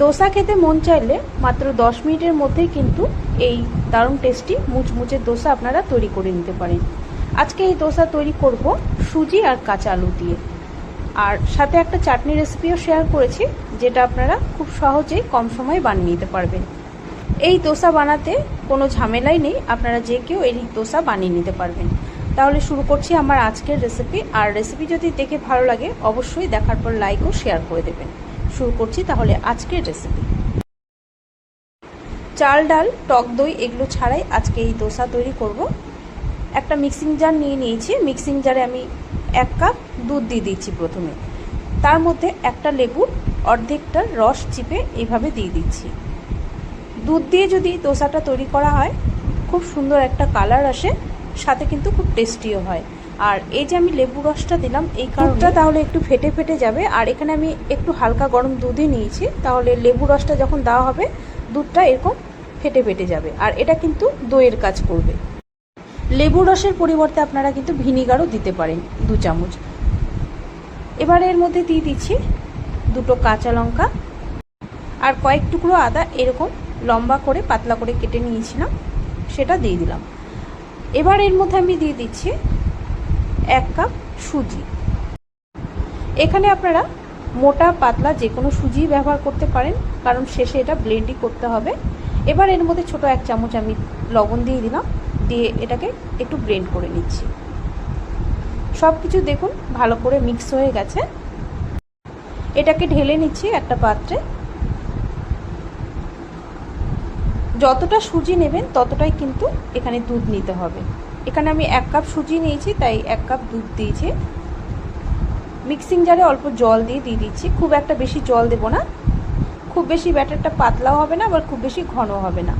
দোসা খেতে মন চাইলে মাত্র দশ মিনিটের মধ্যেই কিন্তু এই দারুণ টেস্টি মুচমুচে দোসা আপনারা তৈরি করে নিতে পারেন। আজকে এই দোসা তৈরি করব সুজি আর কাঁচা আলু দিয়ে। আর সাথে একটা চাটনি রেসিপিও শেয়ার করেছি, যেটা আপনারা খুব সহজেই কম সময়ে বানিয়ে নিতে পারবেন। এই দোসা বানাতে কোনো ঝামেলাই নেই, আপনারা যে কেউ এই দোসা বানিয়ে নিতে পারবেন। তাহলে শুরু করছি আমার আজকের রেসিপি আর রেসিপি যদি দেখে ভালো লাগে, অবশ্যই দেখার পর লাইক ও শেয়ার করে দেবেন। শুরু করছি, তাহলে আজকের রেসিপি চাল, ডাল, টক দই, এগুলো ছাড়াই আজকে এই দোসা তৈরি করব। একটা মিক্সিং জার নিয়ে নিয়েছি। মিক্সিং জারে আমি এক কাপ দুধ দিয়ে দিচ্ছি প্রথমে। তার মধ্যে একটা লেবুর অর্ধেকটা রস চিপে এইভাবে দিয়ে দিচ্ছি। দুধ দিয়ে যদি দোসাটা তৈরি করা হয়, খুব সুন্দর একটা কালার আসে, সাথে কিন্তু খুব টেস্টিও হয়। আর এই যে আমি লেবু রসটা দিলাম এই কারণটা তাহলে একটু ফেটে ফেটে যাবে। আর এখানে আমি একটু হালকা গরম দুধই নিয়েছি। তাহলে লেবু রসটা যখন দেওয়া হবে দুধটা এরকম ফেটে ফেটে যাবে। আর এটা কিন্তু দইয়ের কাজ করবে। লেবু রসের পরিবর্তে আপনারা কিন্তু ভিনিগারও দিতে পারেন দু চামচ। এবার এর মধ্যে দিয়ে দিচ্ছি দুটো কাঁচা লঙ্কা আর কয়েক টুকরো আদা এরকম লম্বা করে পাতলা করে কেটে নিয়েছিলাম সেটা দিয়ে দিলাম। এবার এর মধ্যে আমি দিয়ে দিচ্ছি এক কাপ সুজি। এখানে আপনারা মোটা, পাতলা যে কোনো সুজি ব্যবহার করতে পারেন, কারণ শেষে এটা ব্লেন্ডই করতে হবে। এবার এর মধ্যে ছোট এক চামচ আমি লবণ দিয়ে দিলাম, দিয়ে এটাকে একটু ব্লেন্ড করে নিচ্ছি। সব কিছু দেখুন, ভালো করে মিক্স হয়ে গেছে। এটাকে ঢেলে নিচ্ছি একটা পাত্রে। যতটা সুজি নেবেন, ততটাই কিন্তু এখানে দুধ নিতে হবে। এখানে আমি এক কাপ সুজি নিয়েছি, তাই এক কাপ দুধ দিয়েছি। মিক্সিং জারে অল্প জল দিয়ে দিয়ে দিচ্ছি। খুব একটা বেশি জল দেবো না। খুব বেশি ব্যাটারটা পাতলাও হবে না, আবার খুব বেশি ঘন হবে না।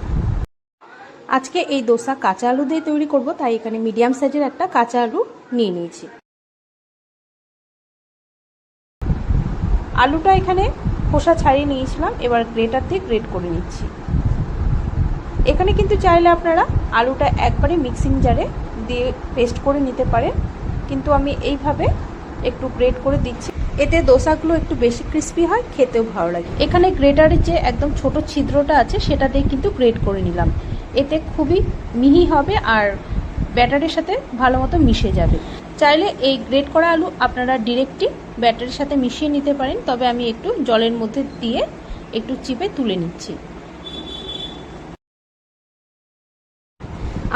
আজকে এই দোসা কাঁচা আলু দিয়ে তৈরি করব, তাই এখানে মিডিয়াম সাইজের একটা কাঁচা আলু নিয়ে নিয়েছি। আলুটা এখানে খোসা ছাড়িয়ে নিয়েছিলাম, এবার গ্রেটার দিয়ে গ্রেট করে নিচ্ছি। এখানে কিন্তু চাইলে আপনারা আলুটা একবারে মিক্সিং জারে দিয়ে পেস্ট করে নিতে পারেন। কিন্তু আমি এইভাবে একটু গ্রেট করে দিচ্ছি। এতে দোসাগুলো একটু বেশি ক্রিস্পি হয়, খেতেও ভালো লাগে। এখানে গ্রেটারের যে একদম ছোট ছিদ্রটা আছে, সেটা দিয়ে কিন্তু গ্রেট করে নিলাম। এতে খুবই মিহি হবে আর ব্যাটারের সাথে ভালো মতো মিশে যাবে। চাইলে এই গ্রেট করা আলু আপনারা ডিরেক্টলি ব্যাটারের সাথে মিশিয়ে নিতে পারেন। তবে আমি একটু জলের মধ্যে দিয়ে একটু চিপে তুলে নিচ্ছি।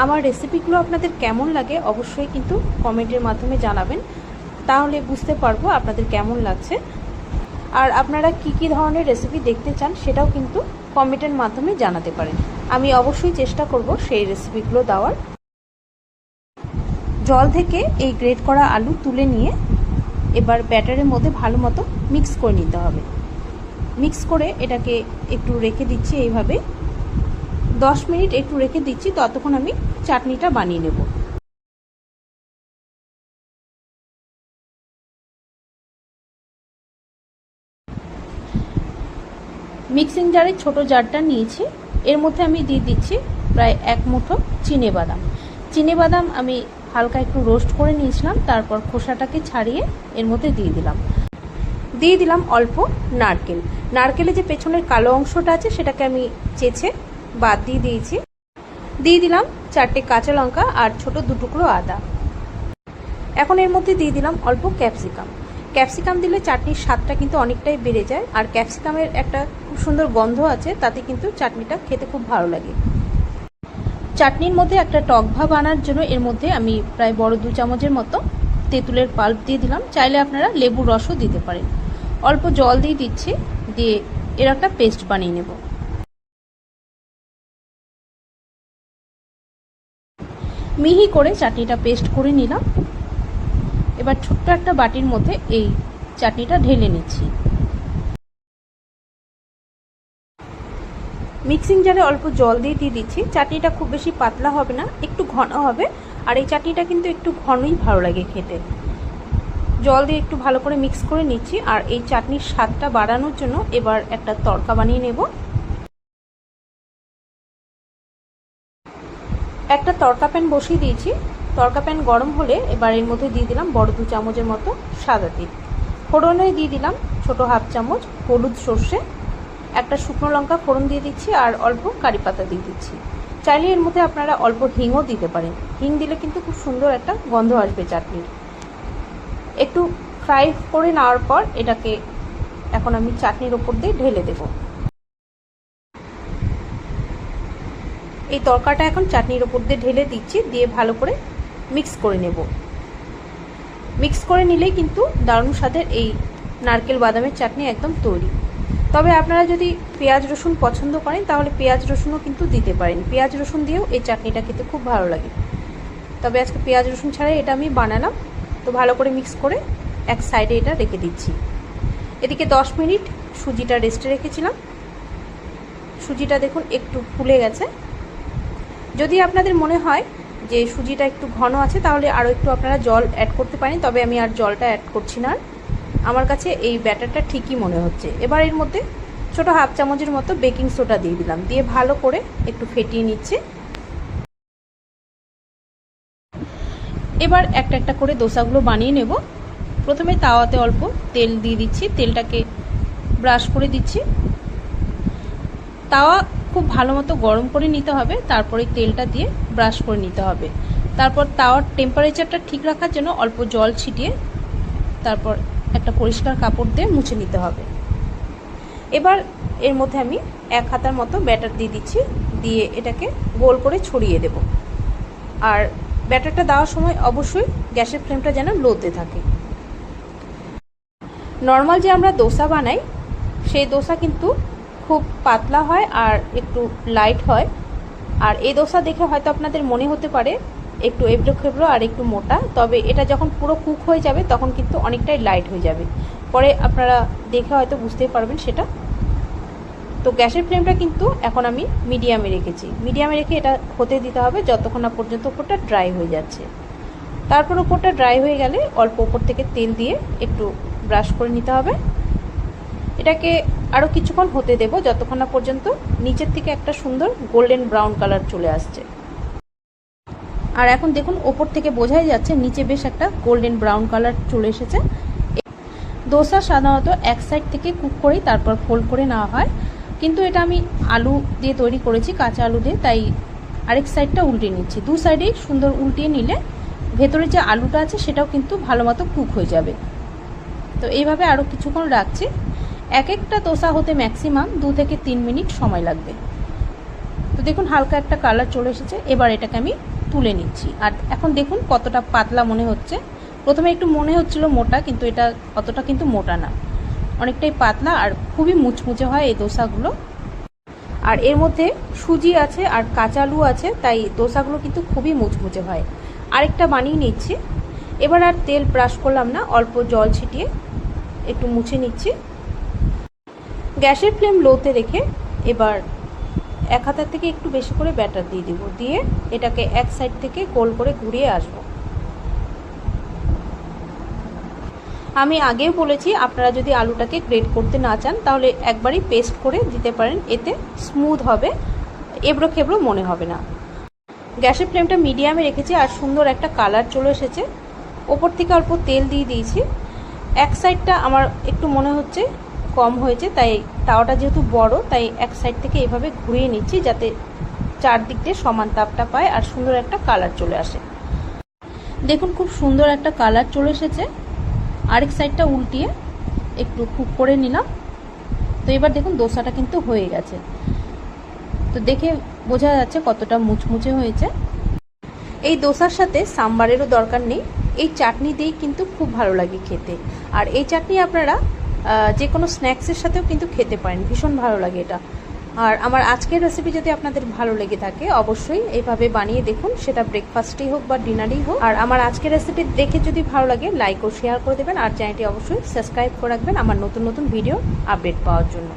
আমার রেসিপিগুলো আপনাদের কেমন লাগে অবশ্যই কিন্তু কমেন্টের মাধ্যমে জানাবেন। তাহলে বুঝতে পারব আপনাদের কেমন লাগছে। আর আপনারা কি কি ধরনের রেসিপি দেখতে চান সেটাও কিন্তু কমেন্টের মাধ্যমে জানাতে পারেন। আমি অবশ্যই চেষ্টা করব সেই রেসিপিগুলো দেওয়ার। জল থেকে এই গ্রেট করা আলু তুলে নিয়ে এবার ব্যাটারের মধ্যে ভালো মতো মিক্স করে নিতে হবে। মিক্স করে এটাকে একটু রেখে দিচ্ছি এইভাবে। দশ মিনিট একটু রেখে দিচ্ছি, ততক্ষণ আমি চাটনিটা বানিয়ে নেব। মিক্সিং জারের ছোট জারটা নিয়েছি। এর মধ্যে আমি দিয়ে দিচ্ছি প্রায় এক মুঠো চিনে বাদাম। চিনে বাদাম আমি হালকা একটু রোস্ট করে নিয়েছিলাম, তারপর খোসাটাকে ছাড়িয়ে এর মধ্যে দিয়ে দিলাম। দিয়ে দিলাম অল্প নারকেল। নারকেলের যে পেছনের কালো অংশটা আছে, সেটাকে আমি চেছে বাদ দিয়ে দিয়েছি। দিয়ে দিলাম চারটে কাঁচা লঙ্কা আর ছোট দু টুকরো আদা। এখন এর মধ্যে দিয়ে দিলাম অল্প ক্যাপসিকাম। ক্যাপসিকাম দিলে চাটনির স্বাদটা কিন্তু অনেকটাই বেড়ে যায় আর ক্যাপসিকামের একটা খুব সুন্দর গন্ধ আছে, তাতে কিন্তু চাটনিটা খেতে খুব ভালো লাগে। চাটনির মধ্যে একটা টক ভাব আনার জন্য এর মধ্যে আমি প্রায় বড় দু চামচের মতো তেঁতুলের পাল্প দিয়ে দিলাম। চাইলে আপনারা লেবুর রসও দিতে পারেন। অল্প জল দিয়ে দিচ্ছি, দিয়ে এর একটা পেস্ট বানিয়ে নেব। মিহি করে চাটনিটা পেস্ট করে নিলাম। এবার ছোট্ট একটা বাটির মধ্যে এই চাটনিটা ঢেলে নিচ্ছি। মিক্সিং জারে অল্প জল দিয়ে দিয়ে দিচ্ছি। চাটনিটা খুব বেশি পাতলা হবে না, একটু ঘন হবে। আর এই চাটনিটা কিন্তু একটু ঘনই ভালো লাগে খেতে। জল দিয়ে একটু ভালো করে মিক্স করে নিচ্ছি। আর এই চাটনির স্বাদটা বাড়ানোর জন্য এবার একটা তড়কা বানিয়ে নেব। একটা তড়কা প্যান বসিয়ে দিয়েছি। তড়কা প্যান গরম হলে এবার এর মধ্যে দিয়ে দিলাম বড় দু চামচের মতো সাদা তিল। ফোড়নে দিয়ে দিলাম ছোট হাফ চামচ হলুদ সর্ষে। একটা শুকনো লঙ্কা ফোড়ন দিয়ে দিচ্ছি আর অল্প কারি পাতা দিয়ে দিচ্ছি। চাইলে এর মধ্যে আপনারা অল্প হিংও দিতে পারেন। হিং দিলে কিন্তু খুব সুন্দর একটা গন্ধ আসবে চাটনির। একটু ফ্রাই করে নেওয়ার পর এটাকে এখন আমি চাটনির ওপর দিয়ে ঢেলে দেব। এই তরকাটা এখন চাটনির ওপর দিয়ে ঢেলে দিচ্ছি, দিয়ে ভালো করে মিক্স করে নেব। মিক্স করে নিলেই কিন্তু দারুণ স্বাদের এই নারকেল বাদামের চাটনি একদম তৈরি। তবে আপনারা যদি পেঁয়াজ রসুন পছন্দ করেন, তাহলে পেঁয়াজ রসুনও কিন্তু দিতে পারেন। পেঁয়াজ রসুন দিয়েও এই চাটনিটা খেতে খুব ভালো লাগে। তবে আজকে পেঁয়াজ রসুন ছাড়াই এটা আমি বানালাম। তো ভালো করে মিক্স করে এক সাইডে এটা রেখে দিচ্ছি। এদিকে দশ মিনিট সুজিটা রেস্টে রেখেছিলাম। সুজিটা দেখুন একটু ফুলে গেছে। যদি আপনাদের মনে হয় যে সুজিটা একটু ঘন আছে, তাহলে আরও একটু আপনারা জল অ্যাড করতে পারেন, তবে আমি আর জলটা অ্যাড করছি না আমার কাছে এই ব্যাটারটা ঠিকই মনে হচ্ছে। এবার এর মধ্যে ছোট হাফ চামচের মতো বেকিং সোডা দিয়ে দিলাম। দিয়ে ভালো করে একটু ফেটিয়ে নিচ্ছে। এবার একটা একটা করে দোসাগুলো বানিয়ে নেব। প্রথমে তাওয়াতে অল্প তেল দিয়ে দিচ্ছি। তেলটাকে ব্রাশ করে দিচ্ছি। তাওয়া খুব ভালো মতো গরম করে নিতে হবে, তারপরে তেলটা দিয়ে ব্রাশ করে নিতে হবে। তারপর তাওয়ার টেম্পারেচারটা ঠিক রাখার জন্য অল্প জল ছিটিয়ে তারপর একটা পরিষ্কার কাপড় দিয়ে মুছে নিতে হবে। এবার এর মধ্যে আমি এক হাতার মতো ব্যাটার দিয়ে দিচ্ছি, দিয়ে এটাকে গোল করে ছড়িয়ে দেব। আর ব্যাটারটা দেওয়ার সময় অবশ্যই গ্যাসের ফ্লেমটা যেন লোতে থাকে। নর্মাল যে আমরা দোসা বানাই, সেই দোসা কিন্তু খুব পাতলা হয় আর একটু লাইট হয়। আর এই দোসা দেখে হয়তো আপনাদের মনে হতে পারে, একটু এবড়ো খেবড়ো আর একটু মোটা, তবে এটা যখন পুরো কুক হয়ে যাবে, তখন কিন্তু অনেকটাই লাইট হয়ে যাবে। পরে আপনারা দেখে হয়তো বুঝতেই পারবেন সেটা। তো গ্যাসের ফ্লেমটা কিন্তু এখন আমি মিডিয়ামে রেখেছি। মিডিয়ামে রেখে এটা হতে দিতে হবে যতক্ষণ না পর্যন্ত ওপরটা ড্রাই হয়ে যাচ্ছে। তারপর ওপরটা ড্রাই হয়ে গেলে অল্প ওপর থেকে তেল দিয়ে একটু ব্রাশ করে নিতে হবে। এটাকে আরও কিছুক্ষণ হতে দেব, যতক্ষণ না পর্যন্ত নিচের থেকে একটা সুন্দর গোল্ডেন ব্রাউন কালার চলে আসছে। আর এখন দেখুন, ওপর থেকে বোঝাই যাচ্ছে নিচে বেশ একটা গোল্ডেন ব্রাউন কালার চলে এসেছে। দোসা সাধারণত এক সাইড থেকে কুক করেই তারপর ফোল্ড করে নেওয়া হয়। কিন্তু এটা আমি আলু দিয়ে তৈরি করেছি, কাঁচা আলু দিয়ে, তাই আরেক সাইডটা উল্টে নিচ্ছি। দু সাইডেই সুন্দর উল্টিয়ে নিলে ভেতরে যে আলুটা আছে সেটাও কিন্তু ভালো মতো কুক হয়ে যাবে। তো এইভাবে আরও কিছুক্ষণ রাখছি। এক একটা দোসা হতে ম্যাক্সিমাম দু থেকে তিন মিনিট সময় লাগবে। তো দেখুন, হালকা একটা কালার চলে এসেছে, এবার এটাকে আমি তুলে নিচ্ছি। আর এখন দেখুন কতটা পাতলা মনে হচ্ছে। প্রথমে একটু মনে হচ্ছিল মোটা, কিন্তু এটা অতটা কিন্তু মোটা না। অনেকটাই পাতলা আর খুবই মুচমুচে হয় এই দোসাগুলো আর এর মধ্যে সুজি আছে আর কাঁচা আলু আছে, তাই দোসাগুলো কিন্তু খুবই মুচমুচে হয়। আরেকটা বানিয়ে নিচ্ছি। এবার আর তেল ব্রাশ করলাম না, অল্প জল ছিটিয়ে একটু মুছে নিচ্ছি। গ্যাসের ফ্লেম লোতে রেখে এবার এক হাতার থেকে একটু বেশি করে ব্যাটার দিয়ে দিব। দিয়ে এটাকে এক সাইড থেকে গোল করে ঘুরিয়ে আসব। আমি আগেও বলেছি, আপনারা যদি আলুটাকে গ্রেড করতে না চান, তাহলে একবারই পেস্ট করে দিতে পারেন। এতে স্মুথ হবে এবড়ো খেবড়ো মনে হবে না। গ্যাসের ফ্লেমটা মিডিয়ামে রেখেছি আর সুন্দর একটা কালার চলে এসেছে। ওপর থেকে অল্প তেল দিয়ে দিয়েছি। এক সাইডটা আমার একটু মনে হচ্ছে কম হয়েছে, তাই তাওয়াটা যেহেতু বড়, তাই এক সাইড থেকে এভাবে ঘুরিয়ে নিচ্ছি যাতে চারদিক দিয়ে সমান তাপটা পায় আর সুন্দর একটা কালার চলে আসে। দেখুন খুব সুন্দর একটা কালার চলে এসেছে। আরেক সাইডটা উল্টিয়ে একটু কুক করে নিলাম। তো এবার দেখুন দোসাটা কিন্তু হয়ে গেছে। তো দেখে বোঝা যাচ্ছে কতটা মুচমুচে হয়েছে। এই দোসার সাথে সাম্বারেরও দরকার নেই। এই চাটনি দিয়েই কিন্তু খুব ভালো লাগে খেতে। আর এই চাটনি আপনারা যে কোনো স্ন্যাক্সের সাথেও কিন্তু খেতে পারেন। ভীষণ ভালো লাগে এটা। আর আমার আজকের রেসিপি যদি আপনাদের ভালো লেগে থাকে, অবশ্যই এইভাবে বানিয়ে দেখুন। সেটা ব্রেকফাস্টই হোক বা ডিনারই হোক। আর আমার আজকের রেসিপি দেখে যদি ভালো লাগে লাইক ও শেয়ার করে দেবেন। আর চ্যানেলটি অবশ্যই সাবস্ক্রাইব করে রাখবেন আমার নতুন নতুন ভিডিও আপডেট পাওয়ার জন্য।